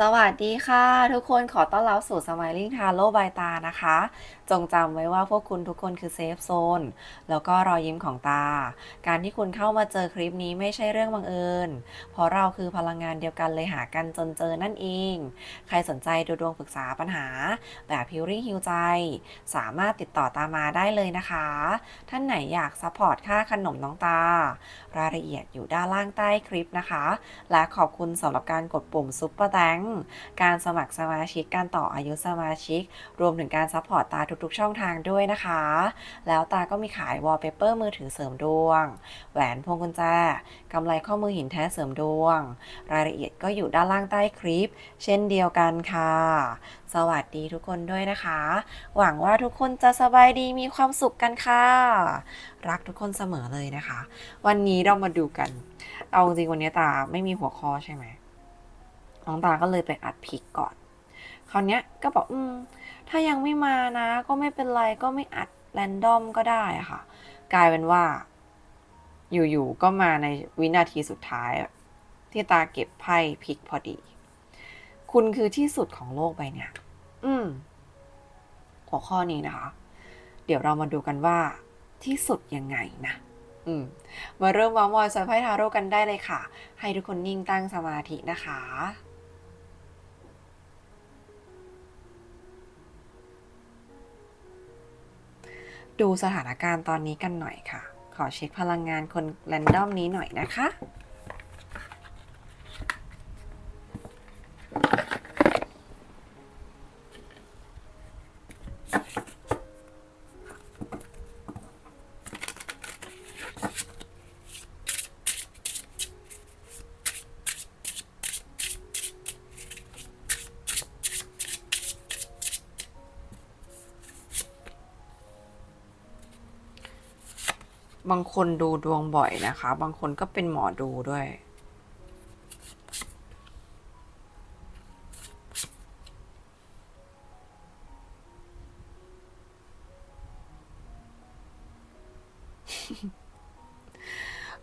สวัสดีค่ะ ทุกคนขอต้อนรับสู่ Smiling Taro by ตานะคะ จงจำไว้ว่าพวกคุณทุกคนคือเซฟโซนแล้วก็รอยยิ้มของตา การที่คุณเข้ามาเจอคลิปนี้ไม่ใช่เรื่องบังเอิญ เพราะเราคือพลังงานเดียวกันเลยหากันจนเจอนั่นเอง ใครสนใจดูดวงปรึกษาปัญหา แบบพิวริ่งฮิวใจ สามารถติดต่อตามมาได้เลยนะคะ ท่านไหนอยากซัพพอร์ตค่าขนมน้องตา รายละเอียดอยู่ด้านล่างใต้คลิปนะคะ และขอบคุณสำหรับการกดปุ่มซุปเปอร์แตงการสมัครสมาชิก การต่ออายุสมาชิก รวมถึงการซัพพอร์ตตาทุกๆ ช่องทางด้วยนะคะ แล้วตาก็มีขายวอลเปเปอร์มือถือเสริมดวง แหวนพวงกุญแจกำไรข้อมือหินแท้เสริมดวง รายละเอียดก็อยู่ด้านล่างใต้คลิป เช่นเดียวกันค่ะ สวัสดีทุกคนด้วยนะคะ หวังว่าทุกคนจะสบายดีมีความสุขกันค่ะ รักทุกคนเสมอเลยนะคะ วันนี้เรามาดูกัน เอาจริงๆวันนี้ตาไม่มีหัวข้อใช่ไหม น้องตาก็เลยไปอัดพิกก่อน คราวเนี้ยก็บอกอืมถ้ายังไม่มานะก็ไม่เป็นไรก็ไม่อัดแรนดอมก็ได้อะค่ะ กลายเป็นว่า อยู่ๆก็มาในวินาทีสุดท้ายอะที่ตาเก็บไพ่พลิกพอดี คุณคือที่สุดของโลกใบเนี้ยอืม หัวข้อนี้นะคะ เดี๋ยวเรามาดูกันว่า ที่สุดยังไงนะอืม มาเริ่มวางมอยสายไพ่ทาโร่กันได้เลยค่ะ ให้ทุกคนนิ่งตั้งสมาธินะคะ ดูสถานการณ์ตอนนี้กันหน่อยค่ะ ขอเช็คพลังงานคนแรนดอมนี้หน่อยนะคะ บางคนดูดวงบ่อยนะคะ บางคนก็เป็นหมอดูด้วย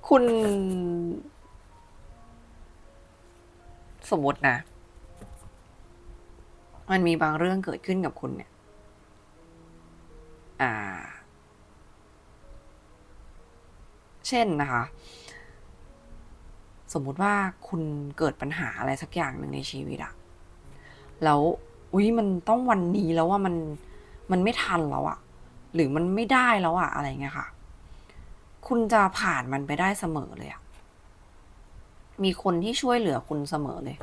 คุณ สมมตินะ มันมีบางเรื่องเกิดขึ้นกับคุณเนี่ย อ่า เช่นนะคะ สมมุติว่าคุณเกิดปัญหาอะไรสักอย่างหนึ่งในชีวิตอะแล้วอุ้ยมันต้องวันนี้แล้วว่ามันมันไม่ทันแล้วอะหรือมันไม่ได้แล้วอะอะไรเงี้ยค่ะ คุณจะผ่านมันไปได้เสมอเลยอะมีคนที่ช่วยเหลือคุณเสมอเลย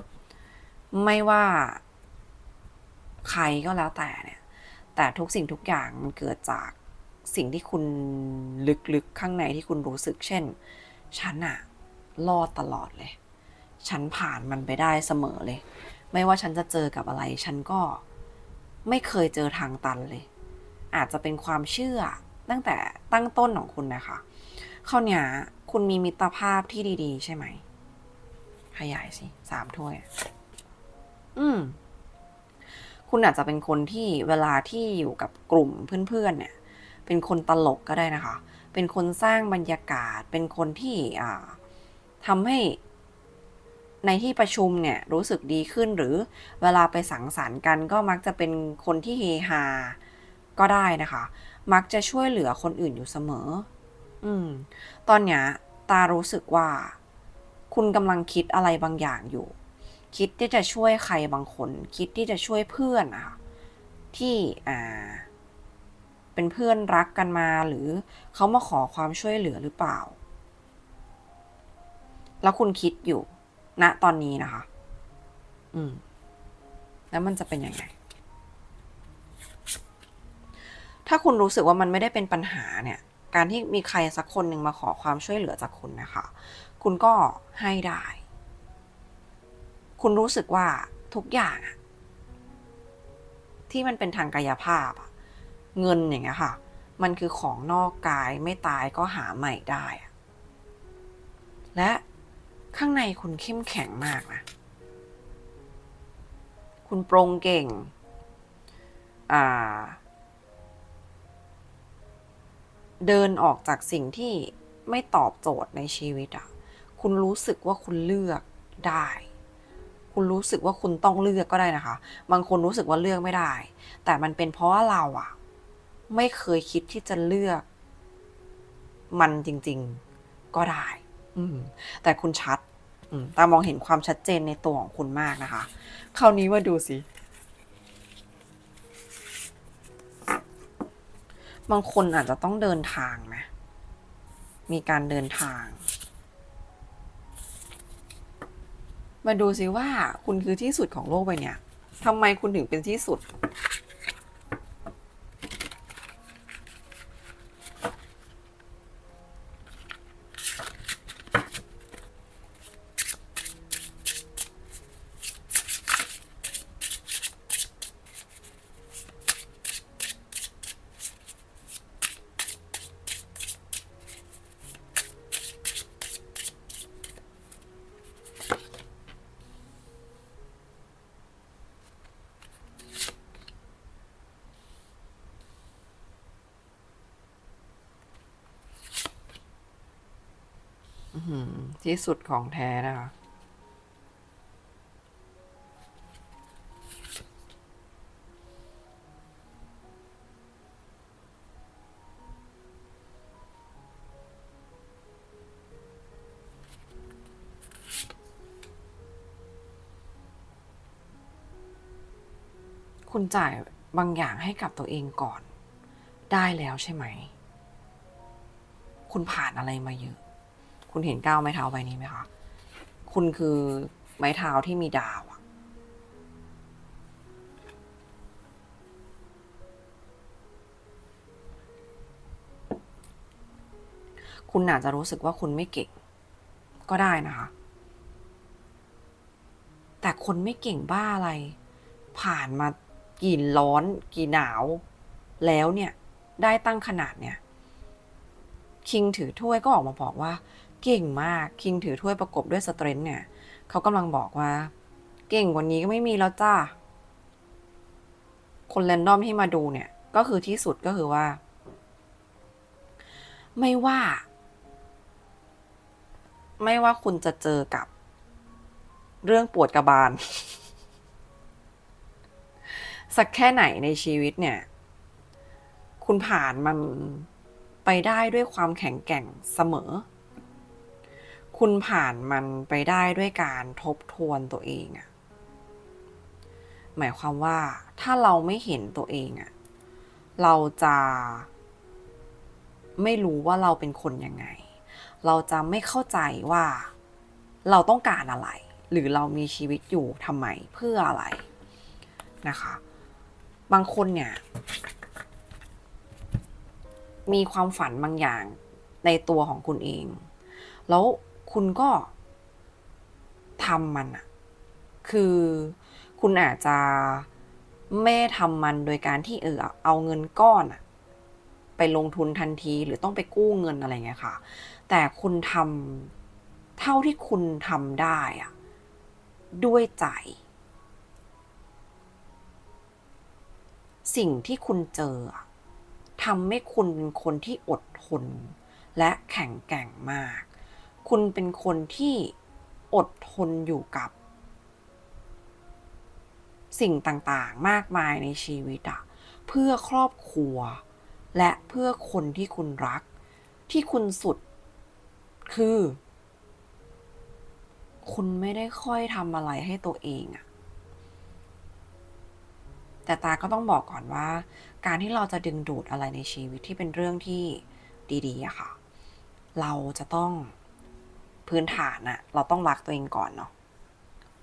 ไม่ว่าใครก็แล้วแต่เนี่ย แต่ทุกสิ่งทุกอย่างมันเกิดจาก สิ่งที่คุณลึกๆข้างในที่คุณรู้สึก เช่น ฉันอะรอดตลอดเลย ฉันผ่านมันไปได้เสมอเลย ไม่ว่าฉันจะเจอกับอะไร ฉันก็ไม่เคยเจอทางตันเลย อาจจะเป็นความเชื่อตั้งแต่ตั้งต้นของคุณนะคะคราวเนี้ยคุณมีมิตรภาพที่ดี ๆ ใช่ไหม ขยายสิสามถ้วย อืม คุณอาจจะเป็นคนที่เวลาที่อยู่กับกลุ่มเพื่อนๆเนี่ย เป็นคนตลกก็ได้นะคะ เป็นคนสร้างบรรยากาศ เป็นคนที่อ่าทำให้ในที่ประชุมเนี่ยรู้สึกดีขึ้นหรือเวลาไปสังสรรค์กันก็มักจะเป็นคนที่เฮฮาก็ได้นะคะ มักจะช่วยเหลือคนอื่นอยู่เสมอ อืม ตอนเนี้ยตารู้สึกว่า คุณกำลังคิดอะไรบางอย่างอยู่ คิดที่จะช่วยใครบางคน คิดที่จะช่วยเพื่อนนะคะที่อ่า เป็นเพื่อนรักกันมาหรือเขามาขอความช่วยเหลือหรือเปล่า แล้วคุณคิดอยู่ณตอนนี้นะคะ อืม แล้วมันจะเป็นยังไง ถ้าคุณรู้สึกว่ามันไม่ได้เป็นปัญหาเนี่ย การที่มีใครสักคนหนึ่งมาขอความช่วยเหลือจากคุณนะคะ คุณก็ให้ได้ คุณรู้สึกว่าทุกอย่างที่มันเป็นทางกายภาพ เงินอย่างเงี้ยค่ะ มันคือของนอกกายไม่ตายก็หาใหม่ได้ และข้างในคุณเข้มแข็งมากนะ คุณปรงเก่ง อ่า เดินออกจากสิ่งที่ไม่ตอบโจทย์ในชีวิตอะคุณรู้สึกว่าคุณเลือกได้ คุณรู้สึกว่าคุณต้องเลือกก็ได้นะคะ บางคนรู้สึกว่าเลือกไม่ได้ แต่มันเป็นเพราะว่าเราอะ ไม่เคยคิดที่จะเลือก มันจริง ๆ ก็ได้ อืม แต่คุณชัดตามองเห็นความชัดเจนในตัวของคุณมากนะคะ คราวนี้มาดูสิ บางคนอาจจะต้องเดินทางนะ มีการเดินทาง มาดูสิว่าคุณคือที่สุดของโลกใบเนี้ยทำไมคุณถึงเป็นที่สุด ที่สุดของแท้นะคะ คุณจ่ายบางอย่างให้กับตัวเองก่อน ได้แล้วใช่ไหม คุณผ่านอะไรมาเยอะ คุณเห็นก้าวไม้เท้าใบนี้ไหมคะ คุณคือไม้เท้าที่มีดาวอะคุณอาจจะรู้สึกว่าคุณไม่เก่ง ก็ได้นะคะ แต่คนไม่เก่งบ้าอะไร ผ่านมากี่ร้อนกี่หนาว แล้วเนี่ย ได้ตั้งขนาดเนี่ย คิงถือถ้วยก็ออกมาบอกว่า เก่งมากคิงถือถ้วยประกบด้วยสเตรนท์เนี่ยเขากำลังบอกว่า เก่งกว่านี้ก็ไม่มีแล้วจ้าคนแรนดอมที่มาดูเนี่ย ก็คือที่สุดก็คือว่า ไม่ว่า ไม่ว่าคุณจะเจอกับ เรื่องปวดกระบาล สักแค่ไหนในชีวิตเนี่ย คุณผ่านมันไปได้ด้วยความแข็งแกร่งเสมอ คุณผ่านมันไปได้ด้วยการทบทวนตัวเองอะหมายความว่าถ้าเราไม่เห็นตัวเองอะเราจะไม่รู้ว่าเราเป็นคนยังไง เราจะไม่เข้าใจว่าเราต้องการอะไร หรือเรามีชีวิตอยู่ทำไมเพื่ออะไรนะคะ บางคนเนี่ย มีความฝันบางอย่างในตัวของคุณเอง แล้ว คุณก็ทำมันอะคือคุณอาจจะไม่ทำมันโดยการที่เออเอาเงินก้อนอะไปลงทุนทันทีหรือต้องไปกู้เงินอะไรเงี้ยค่ะ แต่คุณทำเท่าที่คุณทำได้อะด้วยใจ สิ่งที่คุณเจอทำให้คุณเป็นคนที่อดทนและแข็งแกร่งมาก คุณเป็นคนที่อดทนอยู่กับ สิ่งต่างๆ มากมายในชีวิตอะเพื่อครอบครัว และเพื่อคนที่คุณรัก ที่คุณสุดคือ คุณไม่ได้ค่อยทำอะไรให้ตัวเองอะแต่ตาก็ต้องบอกก่อนว่า การที่เราจะดึงดูดอะไรในชีวิตที่เป็นเรื่องที่ดีๆอะค่ะ เราจะต้อง พื้นฐานอะเราต้องรักตัวเองก่อนเนาะ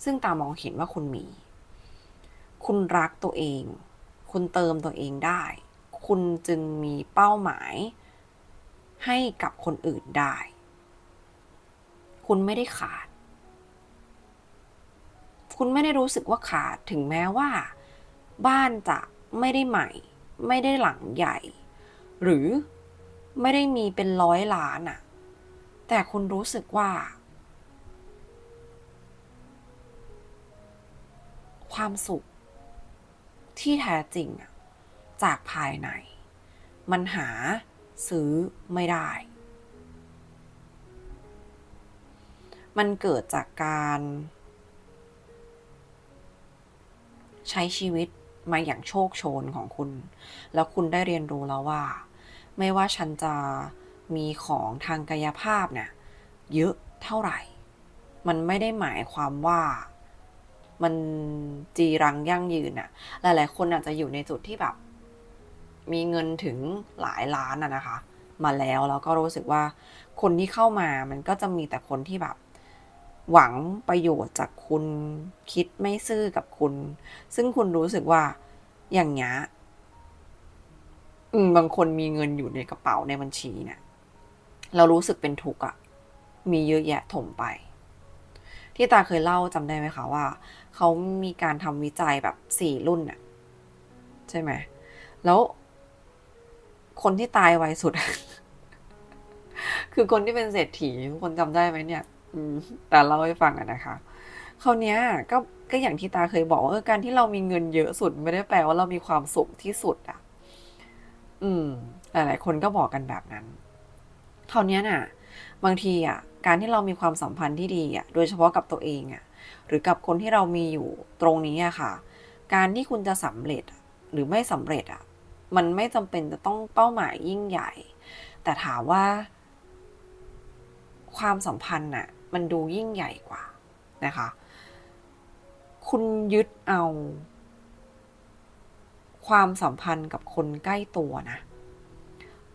ซึ่งตามองเห็นว่าคุณมี คุณรักตัวเอง คุณเติมตัวเองได้ คุณจึงมีเป้าหมายให้กับคนอื่นได้ คุณไม่ได้ขาด คุณไม่ได้รู้สึกว่าขาดถึงแม้ว่า บ้านจะไม่ได้ใหม่ ไม่ได้หลังใหญ่ หรือไม่ได้มีเป็นร้อยล้านอะ แต่คุณรู้สึกว่า ความสุข ที่แท้จริงจากภายใน มันหาซื้อไม่ได้ มันเกิดจากการ ใช้ชีวิตมาอย่างโชคโชนของคุณ แล้วคุณได้เรียนรู้แล้วว่า ไม่ว่าฉันจะ มีของทางกายภาพเนี่ยเยอะเท่าไหร่ มันไม่ได้หมายความว่ามันจีรังยั่งยืนอะหลาย ๆ คนอาจจะอยู่ในจุดที่แบบ มีเงินถึงหลายล้านอะนะคะ มาแล้วแล้วก็รู้สึกว่าคนที่เข้ามามันก็จะมีแต่คนที่แบบ หวังประโยชน์จากคุณคิดไม่ซื่อกับคุณ ซึ่งคุณรู้สึกว่าอย่างเงี้ยบางคนมีเงินอยู่ในกระเป๋าในบัญชีเนี่ย เรารู้สึกเป็นทุกข์อะมีเยอะแยะถมไป ที่ตาเคยเล่าจำได้ไหมคะว่า เขามีการทำวิจัยแบบสี่รุ่นน่ะใช่ไหม แล้ว คนที่ตายไวสุด คือคนที่เป็นเศรษฐีคนจำได้ไหมเนี่ยอืมแต่เล่าให้ฟังอะนะคะคราวเนี้ยก็ก็อย่างที่ตาเคยบอกว่าการที่เรามีเงินเยอะสุดไม่ได้แปลว่าเรามีความสุขที่สุดอะอืม หลายๆคนก็บอกกันแบบนั้น คราวนี้น่ะ บางทีอะการที่เรามีความสัมพันธ์ที่ดีอะ โดยเฉพาะกับตัวเองอะ หรือกับคนที่เรามีอยู่ตรงนี้อะค่ะ การที่คุณจะสำเร็จหรือไม่สำเร็จอะ มันไม่จำเป็นจะต้องเป้าหมายยิ่งใหญ่ แต่ถามว่า ความสัมพันธ์น่ะ มันดูยิ่งใหญ่กว่านะคะ คุณยึดเอา ความสัมพันธ์กับคนใกล้ตัวนะ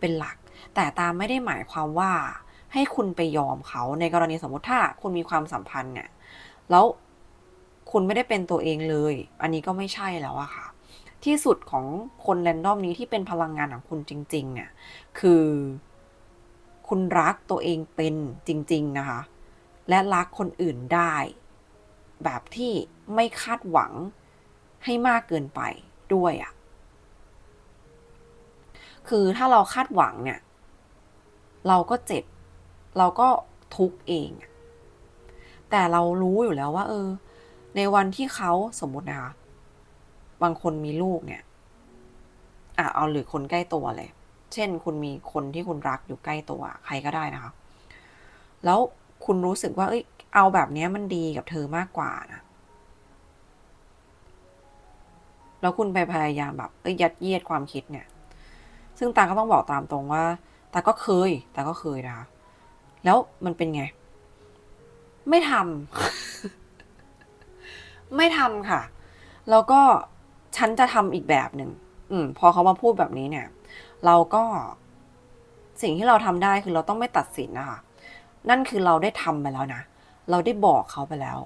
เป็นหลัก แต่ตามไม่ได้หมายความว่าให้คุณไปยอมเขาในกรณีสมมติถ้าคุณมีความสัมพันธ์เนี่ยแล้วคุณไม่ได้เป็นตัวเองเลย อันนี้ก็ไม่ใช่แล้วอะค่ะ ที่สุดของคนแรนดอมนี้ที่เป็นพลังงานของคุณจริง ๆ เนี่ย คือ คุณรักตัวเองเป็นจริง ๆ นะคะ และรักคนอื่นได้ แบบที่ไม่คาดหวังให้มากเกินไปด้วยอะคือถ้าเราคาดหวังเนี่ย เราก็เจ็บ เราก็ทุกข์เอง แต่เรารู้อยู่แล้วว่า เออ ในวันที่เขาสมมตินะคะบางคนมีลูกเนี่ยอะเอาหรือคนใกล้ตัวเลย เช่น คุณมีคนที่คุณรักอยู่ใกล้ตัว ใครก็ได้นะคะ แล้วคุณรู้สึกว่า เอ้ย เอาแบบเนี้ยมันดีกับเธอมากกว่านะแล้วคุณไปพยายามแบบยยัดเยียดความคิดเนี่ย ซึ่งตาก็ต้องบอกตามตรงว่า แตาก็เคย แตาก็เคยนะคะ แล้วมันเป็นไง ไม่ทำ ไม่ทำค่ะ แล้วก็ฉันจะทำอีกแบบหนึ่งอืม พอเขามาพูดแบบนี้เนี่ย เราก็สิ่งที่เราทำได้คือเราต้องไม่ตัดสินนะคะ นั่นคือเราได้ทำไปแล้วนะ เราได้บอกเขาไปแล้ว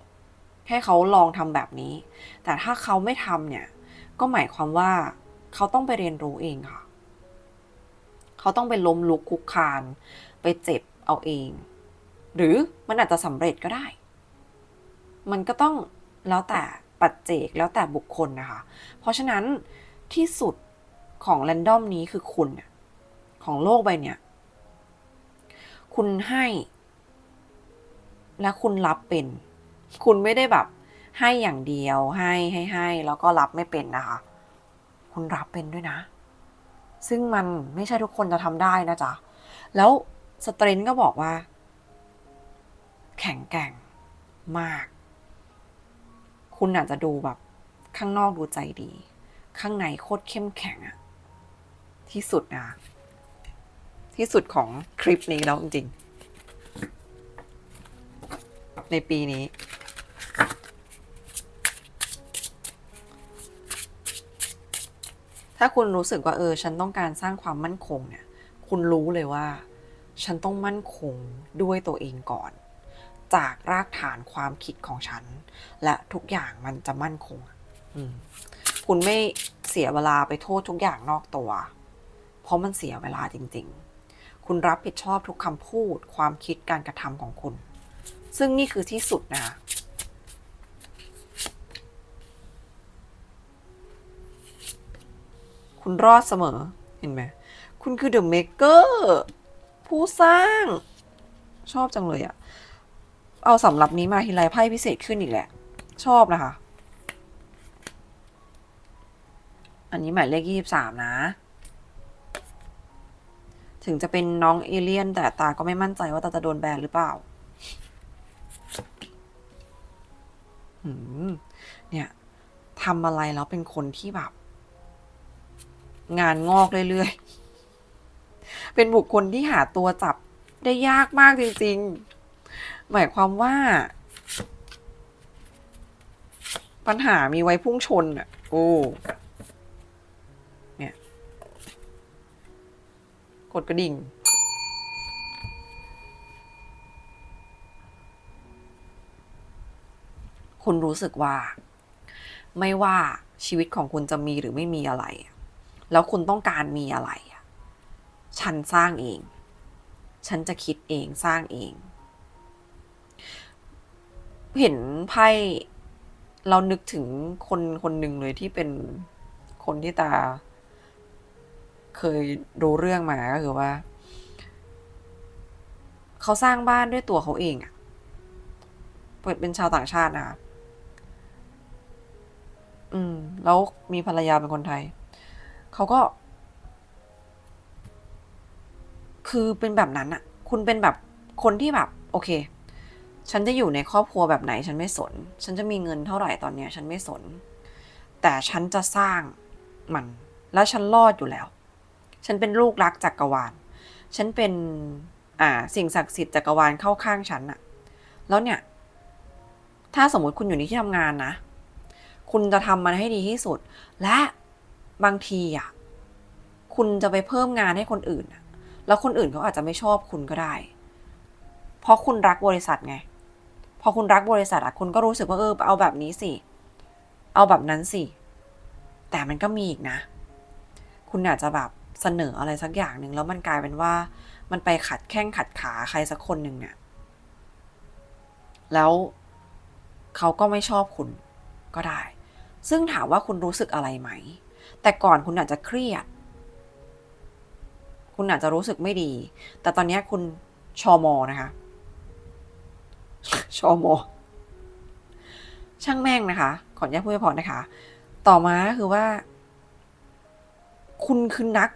ให้เขาลองทำแบบนี้ แต่ถ้าเขาไม่ทำเนี่ย ก็หมายความว่าเขาต้องไปเรียนรู้เองค่ะ เขาต้องไปล้มลุกคุกคาน ไปเจ็บเอาเอง หรือมันอาจจะสำเร็จก็ได้ มันก็ต้องแล้วแต่ปัจเจกแล้วแต่บุคคลนะคะ เพราะฉะนั้นที่สุดของแรนดอมนี้คือคุณของโลกใบเนี้ยคุณให้ และคุณรับเป็น คุณไม่ได้แบบให้อย่างเดียวให้ให้ให้แล้วก็รับไม่เป็นนะคะ คุณรับเป็นด้วยนะ ซึ่งมันไม่ใช่ทุกคนจะทำได้นะจ๊ะ แล้วสตรนก็บอกว่า แข็งแกร่งมาก คุณอาจจะดูแบบ ข้างนอกดูใจดี ข้างในโคตรเข้มแข็งอะที่สุดนะที่สุดของคลิปนี้แล้วจริงๆในปีนี้ ถ้าคุณรู้สึกว่าเออ ฉันต้องการสร้างความมั่นคงเนี่ย คุณรู้เลยว่า ฉันต้องมั่นคงด้วยตัวเองก่อน จากรากฐานความคิดของฉัน และทุกอย่างมันจะมั่นคงคุณไม่เสียเวลาไปโทษทุกอย่างนอกตัว เพราะมันเสียเวลาจริง ๆ คุณรับผิดชอบทุกคำพูด ความคิดการกระทำของคุณ ซึ่งนี่คือที่สุดนะ คุณรอดเสมอ เห็นไหม คุณคือเดอะเมกเกอร์ผู้สร้าง ชอบจังเลยอะเอาสำหรับนี้มาทีไรไพ่พิเศษขึ้นอีกแหละ ชอบนะคะ อันนี้หมายเลขยี่สิบสามนะ ถึงจะเป็นน้องเอเลี่ยน แต่ตาก็ไม่มั่นใจว่าตาจะโดนแบนหรือเปล่าเนี่ยทำอะไรแล้วเป็นคนที่แบบ งานงอกเรื่อยๆ เป็นบุคคลที่หาตัวจับได้ยากมากจริงๆ หมายความว่า ปัญหามีไว้พุ่งชนอะ โอ้เนี่ยกดกระดิ่งคุณรู้สึกว่า ไม่ว่าชีวิตของคุณจะมีหรือไม่มีอะไร แล้วคุณต้องการมีอะไรฉันสร้างเอง ฉันจะคิดเองสร้างเอง เห็นไพ่เรานึกถึงคนคนหนึ่งเลยที่เป็นคนที่ตา เคยดูเรื่องมาก็คือว่า เขาสร้างบ้านด้วยตัวเขาเองอะเปิดเป็นชาวต่างชาตินะคะอืม แล้วมีภรรยาเป็นคนไทย เขาก็ คือเป็นแบบนั้นอะคุณเป็นแบบคนที่แบบ โอเค ฉันจะอยู่ในครอบครัวแบบไหน ฉันไม่สน ฉันจะมีเงินเท่าไหร่ตอนเนี้ย ฉันไม่สน แต่ฉันจะสร้างมัน แล้วฉันรอดอยู่แล้ว ฉันเป็นลูกรักจักกรวาล ฉันเป็น อ่า สิ่งศักดิ์สิทธิ์จักรวาลเข้าข้างฉันอะแล้วเนี่ย ถ้าสมมติคุณอยู่ในที่ทำงานนะ คุณจะทำมันให้ดีที่สุด และ บางทีอะคุณจะไปเพิ่มงานให้คนอื่นแล้วคนอื่นเขาอาจจะไม่ชอบคุณก็ได้ เพราะคุณรักบริษัทไง พอคุณรักบริษัทอะคุณก็รู้สึกว่าเออเอาแบบนี้สิ เอาแบบนั้นสิ แต่มันก็มีอีกนะ คุณอาจจะแบบเสนออะไรสักอย่างหนึ่งแล้วมันกลายเป็นว่ามันไปขัดแข้งขัดขาใครสักคนหนึ่งเนี่ย แล้วเขาก็ไม่ชอบคุณก็ได้ ซึ่งถามว่าคุณรู้สึกอะไรไหม แต่ก่อนคุณอาจจะเครียด คุณอาจจะรู้สึกไม่ดี แต่ตอนนี้คุณชอมอนะคะ ชอมอ ช่างแม่งนะคะ ขออนุญาตพูดพอนะคะ ต่อมาคือว่า คุณคือนัก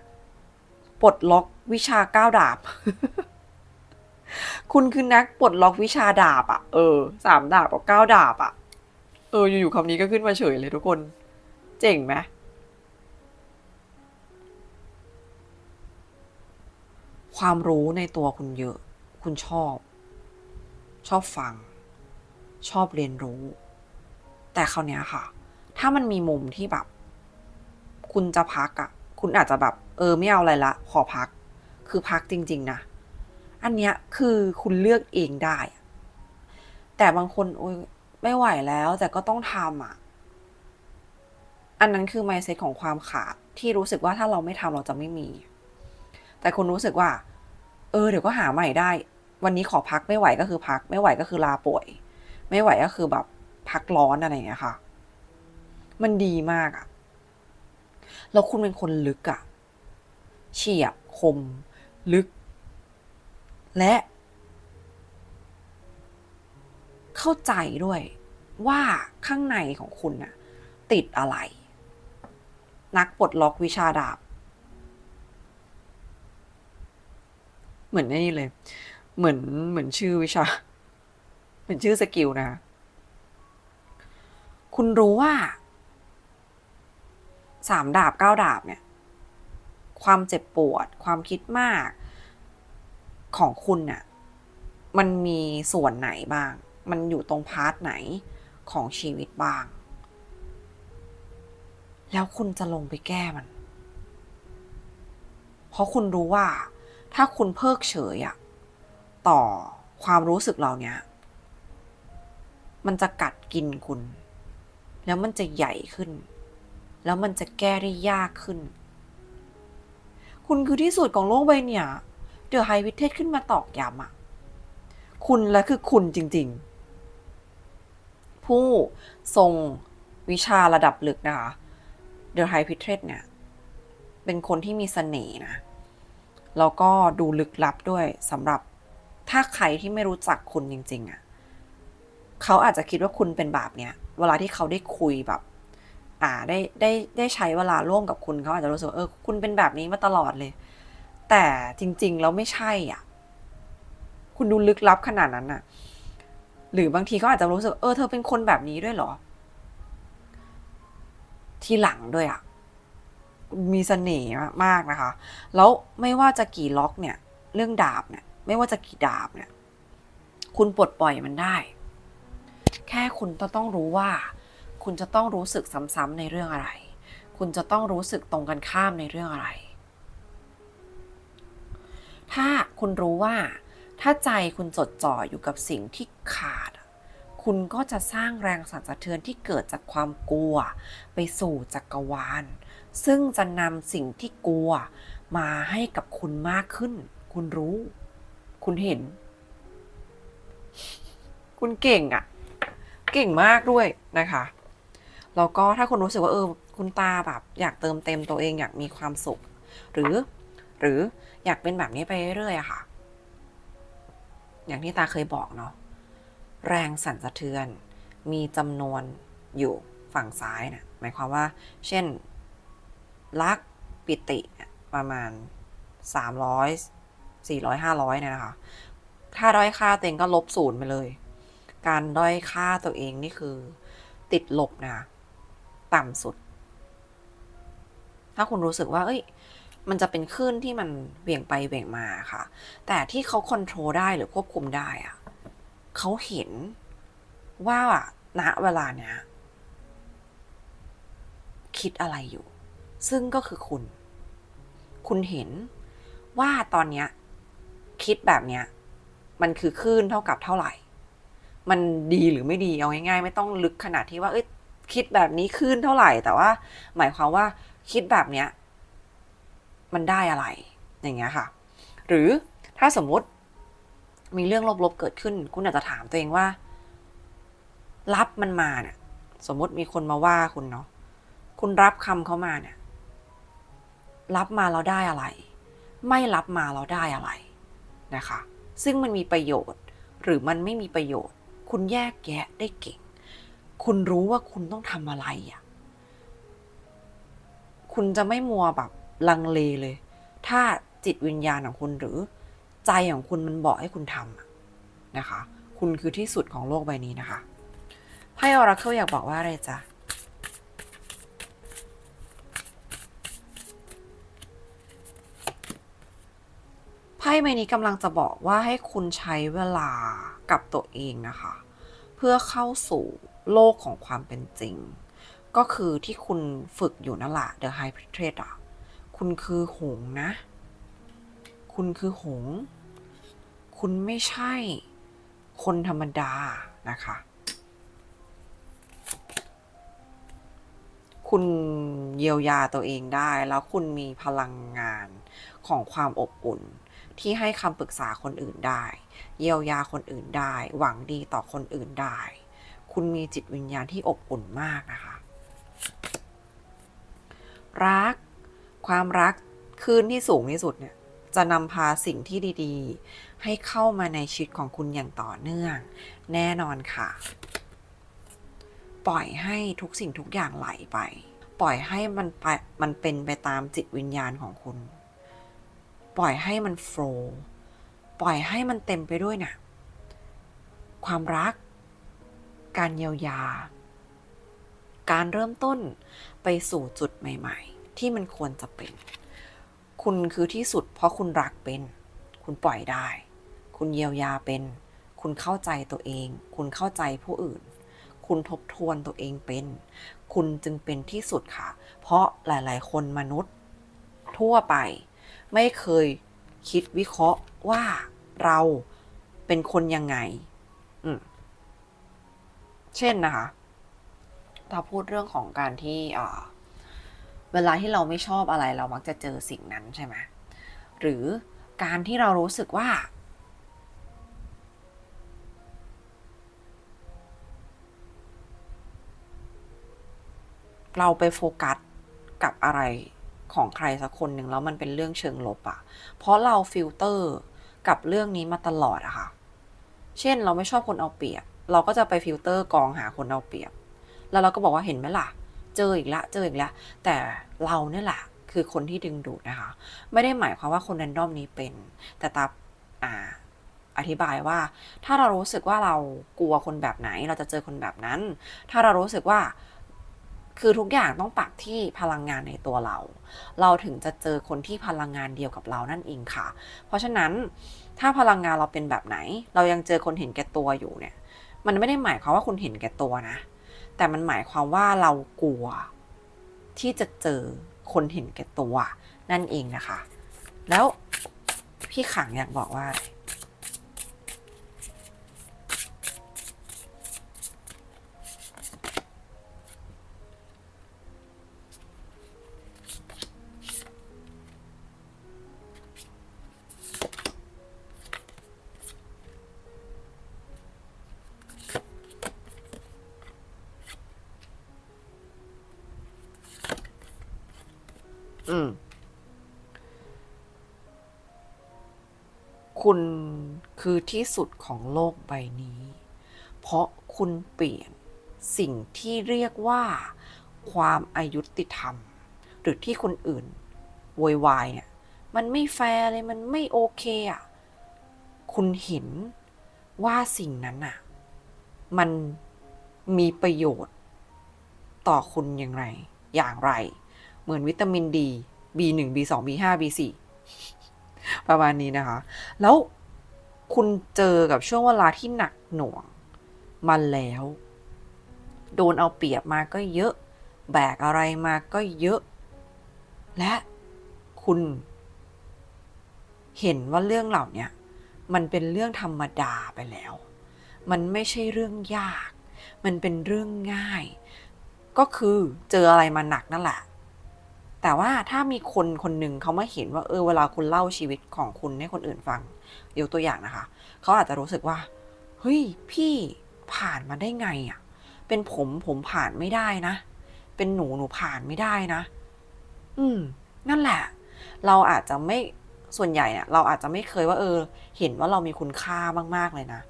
ปลดล็อกวิชาก้าวดาบ คุณคือนักปลดล็อกวิชาดาบอะเออ สามดาบกับเก้าดาบอะเออ อยู่ๆคำนี้ก็ขึ้นมาเฉยเลยทุกคน เจ๋งไหม ความรู้ในตัวคุณเยอะ คุณชอบ ชอบฟัง ชอบเรียนรู้ แต่คราวเนี้ยค่ะ ถ้ามันมีมุมที่แบบ คุณจะพักอะคุณอาจจะแบบ เออไม่เอาอะไรละ ขอพัก คือพักจริง ๆ นะ อันเนี้ยคือคุณเลือกเองได้ แต่บางคนโอ้ยไม่ไหวแล้วแต่ก็ต้องทำอะ อันนั้นคือ mindset ของความขาดที่รู้สึกว่าถ้าเราไม่ทำเราจะไม่มี แต่คุณรู้สึกว่า เออเดี๋ยวก็หาใหม่ได้ วันนี้ขอพักไม่ไหวก็คือพัก ไม่ไหวก็คือลาป่วย ไม่ไหวก็คือแบบพักร้อนอะไรอย่างเงี้ยค่ะ มันดีมากอะแล้วคุณเป็นคนลึกอะเฉียบคม ลึก และ เข้าใจด้วยว่าข้างในของคุณน่ะ ติดอะไร นักปลดล็อกวิชาดาบ เหมือนนี่เลย เหมือนเหมือนชื่อวิชา เหมือนชื่อสกิลนะคะคุณรู้ว่าสามดาบเก้าดาบเนี่ย ความเจ็บปวด ความคิดมากของคุณน่ะ มันมีส่วนไหนบ้าง มันอยู่ตรงพาร์ทไหนของชีวิตบ้าง แล้วคุณจะลงไปแก้มัน เพราะคุณรู้ว่า ถ้าคุณเพิกเฉยอะต่อความรู้สึกเหล่านี้มันจะกัดกินคุณ แล้วมันจะใหญ่ขึ้น แล้วมันจะแก้ได้ยากขึ้น คุณคือที่สุดของโลกใบเนี่ย เดอะไฮวิเทสขึ้นมาตอกย้ำอะคุณและคือคุณจริง ๆ ผู้ทรงวิชาระดับลึกนะคะ เดอะไฮพิเทสเนี่ย เป็นคนที่มีเสน่ห์นะ แล้วก็ดูลึกลับด้วยสำหรับถ้าใครที่ไม่รู้จักคุณจริง ๆอะเขาอาจจะคิดว่าคุณเป็นแบบเนี้ยเวลาที่เขาได้คุยแบบ อ่าได้ได้ได้ใช้เวลาร่วมกับคุณเขาอาจจะรู้สึกเออคุณเป็นแบบนี้มาตลอดเลย แต่จริง ๆ แล้วไม่ใช่อะ คุณดูลึกลับขนาดนั้นน่ะ หรือบางทีเขาอาจจะรู้สึกเออเธอเป็นคนแบบนี้ด้วยเหรอ ทีหลังด้วยอะ มีเสน่ห์มากนะคะ แล้วไม่ว่าจะกี่ล็อกเนี่ย เรื่องดาบเนี่ย ไม่ว่าจะกี่ดาบเนี่ย คุณปลดปล่อยมันได้ แค่คุณต้องต้องรู้ว่า คุณจะต้องรู้สึกซ้ำๆในเรื่องอะไร คุณจะต้องรู้สึกตรงกันข้ามในเรื่องอะไร ถ้าคุณรู้ว่า ถ้าใจคุณจดจ่ออยู่กับสิ่งที่ขาด คุณก็จะสร้างแรงสั่นสะเทือนที่เกิดจากความกลัว ไปสู่จักรวาล ซึ่งจะนำสิ่งที่กลัว มาให้กับคุณมากขึ้น คุณรู้ คุณเห็น คุณเก่งอะ่ะ เก่งมากด้วยนะคะแล้วก็ถ้าคุณรู้สึกว่าเออคุณตาแบบอยากเติมเต็มตัวเองอยากมีความสุข หรือหรืออยากเป็นแบบนี้ไปเรื่อยๆอะค่ะ อย่างที่ตาเคยบอกเนาะ แรงสั่นสะเทือน มีจำนวนอยู่ฝั่งซ้ายนะหมายความว่า เช่นรักปิติประมาณ 300 400 500เนี่ยนะคะ ถ้าด้อยค่าตัวเองก็ลบศูนย์ไปเลย การด้อยค่าตัวเองนี่คือ ติดลบนะคะต่ำสุด ถ้าคุณรู้สึกว่า เอ้ย มันจะเป็นคลื่นที่มันเบี่ยงไปเบี่ยงมาค่ะ แต่ที่เขาคอนโทรลได้หรือควบคุมได้อะ เขาเห็นว่าณเวลาเนี้ยคิดอะไรอยู่ ซึ่งก็คือคุณ คุณเห็นว่าตอนเนี้ยคิดแบบเนี้ยมันคือคลื่นเท่ากับเท่าไหร่ มันดีหรือไม่ดีเอาง่ายๆ ไม่ต้องลึกขนาดที่ว่าเอ้ยคิดแบบนี้คลื่นเท่าไหร่ แต่ว่า หมายความว่าคิดแบบเนี้ยมันได้อะไร อย่างเงี้ยค่ะ หรือถ้าสมมติ มีเรื่องลบๆเกิดขึ้น คุณอาจจะถามตัวเองว่า รับมันมาเนี่ย สมมติมีคนมาว่าคุณเนาะคุณรับคำเขามาเนี่ย รับมาแล้วได้อะไร ไม่รับมาแล้วได้อะไรนะคะ ซึ่งมันมีประโยชน์ หรือมันไม่มีประโยชน์ คุณแยกแยะได้เก่ง คุณรู้ว่าคุณต้องทำอะไรอะ่ะ คุณจะไม่มัวแบบลังเลเลย ถ้าจิตวิญญาณของคุณหรือ ใจของคุณมันบอกให้คุณทำนะคะ คุณคือที่สุดของโลกใบนี้นะคะไพ่ออราเคิลอยากบอกว่าอะไรจ๊ะไพ่ใบนี้กำลังจะบอกว่าให้คุณใช้เวลากับตัวเองนะคะ เพื่อเข้าสู่โลกของความเป็นจริง ก็คือที่คุณฝึกอยู่นั่นแหละ The High Priestess อะคุณคือหงนะ คุณคือหง คุณไม่ใช่คนธรรมดานะคะ คุณเยียวยาตัวเองได้ แล้วคุณมีพลังงานของความอบอุ่น ที่ให้คำปรึกษาคนอื่นได้ เยียวยาคนอื่นได้ หวังดีต่อคนอื่นได้ คุณมีจิตวิญญาณที่อบอุ่นมากนะคะ รัก ความรักคืนที่สูงที่สุดเนี่ย จะนำพาสิ่งที่ดีๆ ให้เข้ามาในชีวิตของคุณอย่างต่อเนื่อง แน่นอนค่ะ ปล่อยให้ทุกสิ่งทุกอย่างไหลไป ปล่อยให้มันไปมันเป็นไปตามจิตวิญญาณของคุณ ปล่อยให้มันโฟล์ปล่อยให้มันเต็มไปด้วยนะความรัก การเยียวยา การเริ่มต้นไปสู่จุดใหม่ ๆ ที่มันควรจะเป็น คุณคือที่สุด เพราะคุณรักเป็น คุณปล่อยได้ คุณเยียวยาเป็น คุณเข้าใจตัวเอง คุณเข้าใจผู้อื่น คุณทบทวนตัวเองเป็น คุณจึงเป็นที่สุดค่ะ เพราะหลาย ๆ คนมนุษย์ ทั่วไป ไม่เคยคิดวิเคราะห์ว่าเราเป็นคนยังไง เช่นนะคะ ถ้าพูดเรื่องของการที่อ่า เวลาที่เราไม่ชอบอะไรเรามักจะเจอสิ่งนั้นใช่ไหมหรือการที่เรารู้สึกว่า เราไปโฟกัสกับอะไรของใครสักคนหนึ่งแล้วมันเป็นเรื่องเชิงลบอะเพราะเราฟิลเตอร์กับเรื่องนี้มาตลอดอะค่ะ เช่นเราไม่ชอบคนเอาเปรียบ เราก็จะไปฟิลเตอร์กองหาคนเอาเปรียบ แล้วเราก็บอกว่าเห็นไหมล่ะ เจออีกละเจออีกละแต่เราเนี่ยแหละคือคนที่ดึงดูดนะคะ ไม่ได้หมายความว่าคนแรนดอมนี้เป็น แต่ตาอ่าอธิบายว่า ถ้าเรารู้สึกว่าเรากลัวคนแบบไหน เราจะเจอคนแบบนั้น ถ้าเรารู้สึกว่าคือทุกอย่างต้องปรับที่พลังงานในตัวเรา เราถึงจะเจอคนที่พลังงานเดียวกับเรานั่นเองค่ะ เพราะฉะนั้นถ้าพลังงานเราเป็นแบบไหน เรายังเจอคนเห็นแก่ตัวอยู่เนี่ย มันไม่ได้หมายความว่าคุณเห็นแก่ตัวนะ แต่มันหมายความว่าเรากลัว ที่จะเจอคนเห็นแก่ตัว นั่นเองนะคะ แล้วพี่ขังอยากบอกว่า คุณคือที่สุดของโลกใบนี้ เพราะคุณเปลี่ยนสิ่งที่เรียกว่า ความอายุติธรรม หรือที่คนอื่นโวยวายเนี่ยมันไม่แฟร์เลยมันไม่โอเคอะคุณเห็นว่าสิ่งนั้นอะ มันมีประโยชน์ ต่อคุณอย่างไร อย่างไร เหมือนวิตามินดี B1 B2 B5 B4 ประมาณนี้นะคะ แล้วคุณเจอกับช่วงเวลาที่หนักหน่วงมาแล้ว โดนเอาเปรียบมาก็เยอะ แบกอะไรมาก็เยอะ และคุณ เห็นว่าเรื่องเหล่านี้มันเป็นเรื่องธรรมดาไปแล้ว มันไม่ใช่เรื่องยาก มันเป็นเรื่องง่าย ก็คือเจออะไรมาหนักนั่นแหละ แต่ว่าถ้ามีคนคนหนึ่งเขามาเห็นว่าเออเวลาคุณเล่าชีวิตของคุณให้คนอื่นฟังยกตัวอย่างนะคะ เขาอาจจะรู้สึกว่าเฮ้ยพี่ผ่านมาได้ไงอะ่ะ เป็นผมผมผ่านไม่ได้นะ เป็นหนูหนูผ่านไม่ได้นะ อืม นั่นแหละ เราอาจจะไม่ส่วนใหญ่เนี่ยเราอาจจะไม่เคยว่า เออ เห็นว่าเรามีคุณค่ามาก ๆ เลยนะ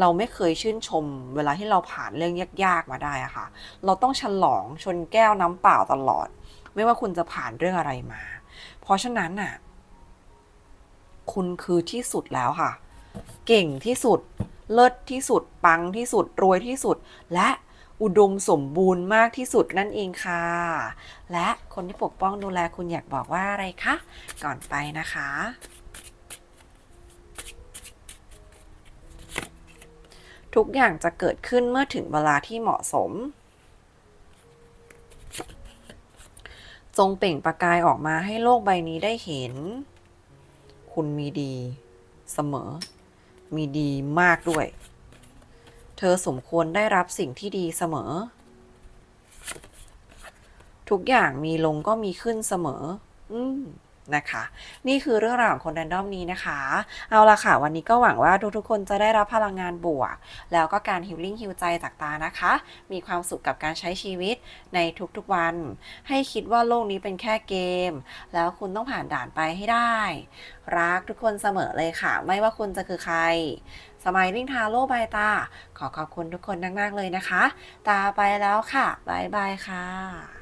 เราไม่เคยชื่นชม เวลาที่เราผ่านเรื่องยากๆมาได้อะค่ะ เราต้องฉลองชนแก้วน้ำเปล่าตลอด ไม่ว่าคุณจะผ่านเรื่องอะไรมา เพราะฉะนั้นน่ะ คุณคือที่สุดแล้วค่ะ เก่งที่สุด เลิศที่สุด ปังที่สุด รวยที่สุด และอุดมสมบูรณ์มากที่สุดนั่นเองค่ะ และคนที่ปกป้องดูแลคุณอยากบอกว่าอะไรคะ ก่อนไปนะคะ ทุกอย่างจะเกิดขึ้นเมื่อถึงเวลาที่เหมาะสม จงเปล่งประกายออกมาให้โลกใบนี้ได้เห็น คุณมีดีเสมอ มีดีมากด้วย เธอสมควรได้รับสิ่งที่ดีเสมอ ทุกอย่างมีลงก็มีขึ้นเสมอ อืม นะคะ นี่คือเรื่องราวของคนแรนดอมนี้นะคะ เอาละค่ะ วันนี้ก็หวังว่าทุกๆคนจะได้รับพลังงานบวก แล้วก็การฮิลลิ่งฮิลใจจากตานะคะ มีความสุขกับการใช้ชีวิตในทุกๆวัน ให้คิดว่าโลกนี้เป็นแค่เกม แล้วคุณต้องผ่านด่านไปให้ได้ รักทุกคนเสมอเลยค่ะ ไม่ว่าคุณจะคือใครสมัยลิ่งทาโร่บายตา ขอขอบคุณทุกคนมากๆเลยนะคะ ตาไปแล้วค่ะบายบายค่ะ